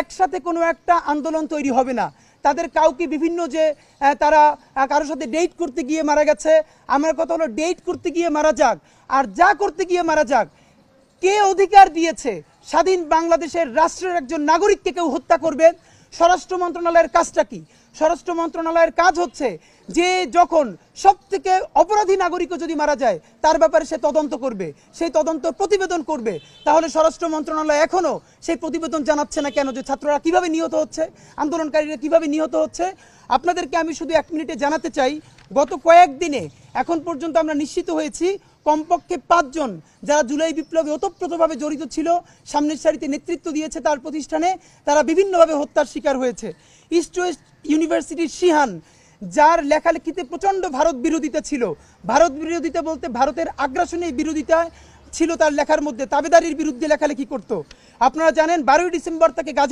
একসাথে কোনো একটা আন্দোলন তৈরি হবে না। তাদের কাউকে বিভিন্ন যে তারা কারোর সাথে ডেট করতে গিয়ে মারা গেছে, আমার কথা হলো ডেট করতে গিয়ে মারা যাক। আর যা করতে গিয়ে মারা যাক, কে অধিকার দিয়েছে? স্বাধীন বাংলাদেশের রাষ্ট্রের একজন নাগরিককে কেউ হত্যা করবে? স্বরাষ্ট্র মন্ত্রণালয়ের কাজটা কি? স্বরাষ্ট্র মন্ত্রণালয়ের কাজ হচ্ছে যে যখন সব থেকে অপরাধী নাগরিকও যদি মারা যায়, তার ব্যাপারে সে তদন্ত করবে সেই তদন্ত প্রতিবেদন করবে। তাহলে স্বরাষ্ট্র মন্ত্রণালয় এখনও সেই প্রতিবেদন জানাচ্ছে না কেন যে ছাত্ররা কীভাবে নিহত হচ্ছে, আন্দোলনকারীরা কীভাবে নিহত হচ্ছে? আপনাদেরকে আমি শুধু এক মিনিটে জানাতে চাই, গত কয়েকদিনে এখন পর্যন্ত আমরা নিশ্চিত হয়েছি, কমপক্ষে পাঁচজন যারা জুলাই বিপ্লবে ওতপ্রোতভাবে জড়িত ছিল, সামনের সারিতে নেতৃত্ব দিয়েছে তার প্রতিষ্ঠানে, তারা বিভিন্নভাবে হত্যার শিকার হয়েছে। ইস্ট ওয়েস্ট ইউনিভার্সিটির শিহান যার লেখালেখিতে প্রচণ্ড ভারত বিরোধিতা ছিল। ভারত বিরোধিতা বলতে ভারতের আগ্রাসনের বিরোধিতা ছিল তার লেখার মধ্যে। তাবেদারির বিরুদ্ধে লেখালেখি করতো। আপনারা জানেন বারোই ডিসেম্বর তাকে গাজী